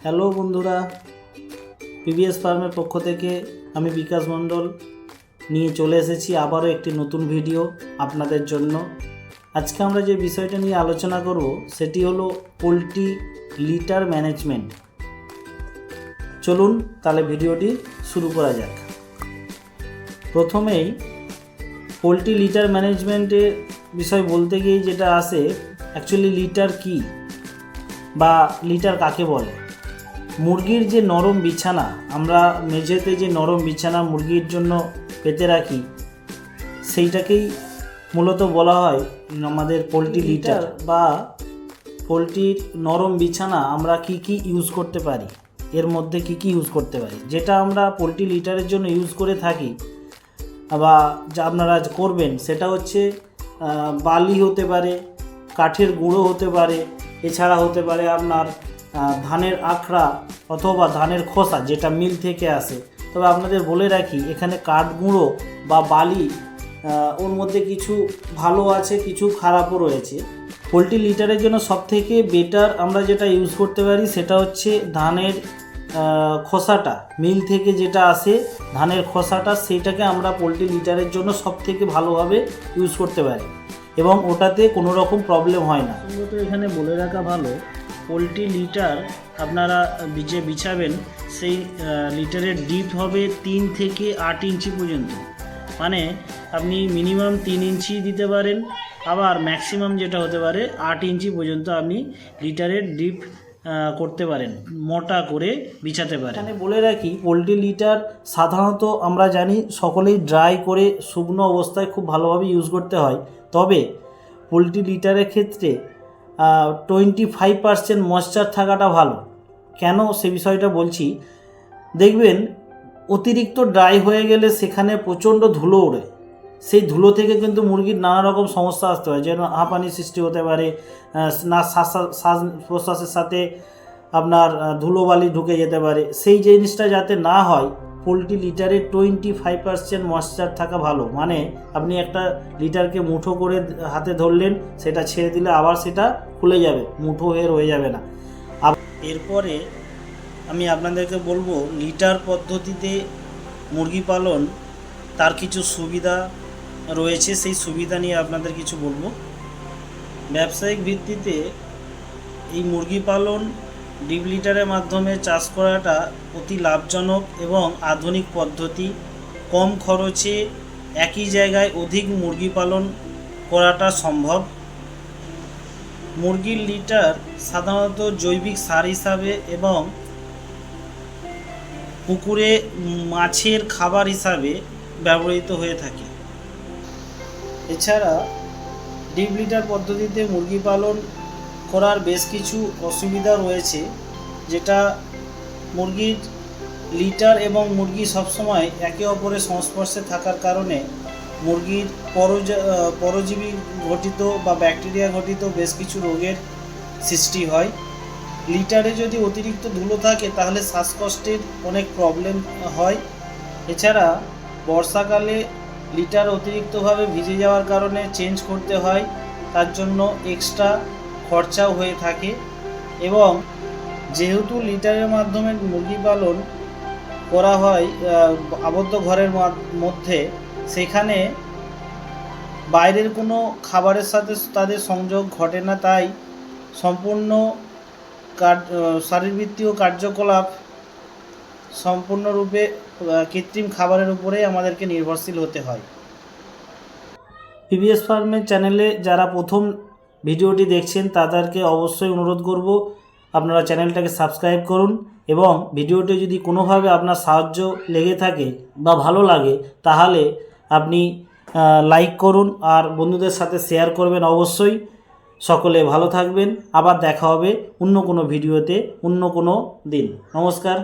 Hello বন্ধুরা PBS ফার্মের পক্ষ থেকে আমি বিকাশ মণ্ডল নিয়ে চলে এসেছি আবারও একটি নতুন ভিডিও আপনাদের জন্য। আজকে আমরা যে বিষয়টা নিয়ে আলোচনা করব, সেটি হলো পোলট্রি লিটার ম্যানেজমেন্ট। চলুন তাহলে ভিডিওটি শুরু করা যাক। প্রথমেই, পোলট্রি লিটার ম্যানেজমেন্টের বিষয় বলতে গিয়ে যেটা আসে অ্যাকচুয়ালি লিটার কী বা লিটার কাকে বলে? মুরগির যে নরম বিছানা আমরা মেঝেতে যে নরম বিছানা মুরগির জন্য পেতে রাখি সেইটাকেই মূলত বলা হয় আমাদের পোলট্রি লিটার বা পোলট্রির নরম বিছানা আমরা কি কি ইউজ করতে পারি এর মধ্যে কি কি ইউজ করতে পারি যেটা আমরা পোলট্রি লিটারের জন্য ইউজ করে থাকি। বা যা আপনারা করবেন সেটা হচ্ছে বালি হতে পারে কাঠের গুঁড়ো হতে পারে এছাড়া হতে পারে আপনার ধানের আখড়া অথবা ধানের খোসা যেটা মিল থেকে আসে। তবে আপনাদের বলে রাখি, এখানে কাঠ গুঁড়ো বা বালি ওর মধ্যে কিছু ভালো আছে, কিছু খারাপও রয়েছে। পোলট্রি লিটারের জন্য সবথেকে বেটার আমরা যেটা ইউজ করতে পারি সেটা হচ্ছে ধানের খোসাটা। মিল থেকে যেটা আসে, ধানের খোসাটা, সেইটাকে আমরা পোলট্রি লিটারের জন্য সব থেকে ভালোভাবে ইউজ করতে পারি। এবং ওটাতে কোনো রকম প্রবলেম হয় না। এখানে বলে রাখা ভালো পোলট্রি লিটার আপনারা যে বিছাবেন, সেই লিটারের ডিপ হবে তিন থেকে আট ইঞ্চি পর্যন্ত। মানে আপনি মিনিমাম তিন ইঞ্চি দিতে পারেন, আবার ম্যাক্সিমাম যেটা হতে পারে আট ইঞ্চি পর্যন্ত আপনি লিটারের ডিপ করতে পারেন, মোটা করে বিছাতে পারেন। এখানে বলে রাখি, পোলট্রি লিটার সাধারণত আমরা জানি সকলেই ড্রাই করে শুকনো অবস্থায় খুব ভালোভাবে ইউজ করতে হয়। তবে পোলট্রি লিটারের ক্ষেত্রে টোয়েন্টি ফাইভ পার্সেন্ট ময়শ্চার থাকাটা ভালো। কেন সে বিষয়টা বলছি? দেখবেন, অতিরিক্ত ড্রাই হয়ে গেলে সেখানে প্রচণ্ড ধুলো ওড়ে। সেই ধুলো থেকে কিন্তু মুরগির নানা রকম সমস্যা আসতে হয় যেন হাঁপানি সৃষ্টি হতে পারে না শ্বাস শ্বাস প্রশ্বাসের সাথে আপনার ধুলোবালি ঢুকে যেতে পারে। সেই জিনিসটা যাতে না হয় পোলট্রি লিটারে টোয়েন্টি ফাইভ পার্সেন্ট ময়শ্চার থাকা ভালো। মানে আপনি একটা লিটারকে মুঠো করে হাতে ধরলেন, সেটা ছেড়ে দিলে আবার সেটা খুলে যাবে, মুঠো হয়ে রয়ে যাবে না। এরপরে আমি আপনাদেরকে বলব, লিটার পদ্ধতিতে মুরগি পালন, তার কিছু সুবিধা রয়েছে, সেই সুবিধা নিয়ে আপনাদের কিছু বলব। ব্যবসায়িক ভিত্তিতে এই মুরগি পালন ডিপ লিটারের মাধ্যমে চাষ করাটা অতি লাভজনক এবং আধুনিক পদ্ধতি। কম খরচে একই জায়গায় অধিক মুরগি পালন করাটা সম্ভব। মুরগির লিটার সাধারণত জৈবিক সার হিসাবে এবং পুকুরে মাছের খাবার হিসাবে ব্যবহৃত হয়ে থাকে। এছাড়া ডিপ লিটার পদ্ধতিতে মুরগি পালন করার বেশ কিছু অসুবিধা রয়েছে, যেটা মুরগির লিটার এবং মুরগি সবসময় একে অপরের সংস্পর্শে থাকার কারণে মুরগির পরজ পরজীবী ঘটিত বা ব্যাকটেরিয়া ঘটিত বেশ কিছু রোগের সৃষ্টি হয়। লিটারে যদি অতিরিক্ত ধুলো থাকে, তাহলে শ্বাসকষ্টের অনেক প্রবলেম হয়। এছাড়া বর্ষাকালে লিটার অতিরিক্তভাবে ভিজে যাওয়ার কারণে চেঞ্জ করতে হয়, তার জন্য এক্সট্রা খরচাও হয়ে থাকে এবং যেহেতু লিটারের মাধ্যমে মুরগি পালন করা হয় আবদ্ধ ঘরের মধ্যে, সেখানে বাইরের কোনো খাবারের সাথে তাদের সংযোগ ঘটে না, তাই সম্পূর্ণ শারীরবৃত্তীয় কার্যকলাপ সম্পূর্ণরূপে কৃত্রিম খাবারের উপরেই আমাদেরকে নির্ভরশীল হতে হয়। পিবিএস ফার্মের চ্যানেলে যারা প্রথম ভিডিওটি দেখছেন তাদেরকে অবশ্যই অনুরোধ করব আপনারা চ্যানেলটাকে সাবস্ক্রাইব করুন এবং ভিডিওটি যদি কোনোভাবে আপনার সাহায্য লেগে থাকে বা ভালো লাগে তাহলে আপনি লাইক করুন আর বন্ধুদের সাথে শেয়ার করবেন অবশ্যই। সকলে ভালো থাকবেন। আবার দেখা হবে অন্য কোনো ভিডিওতে অন্য কোনো দিন। নমস্কার।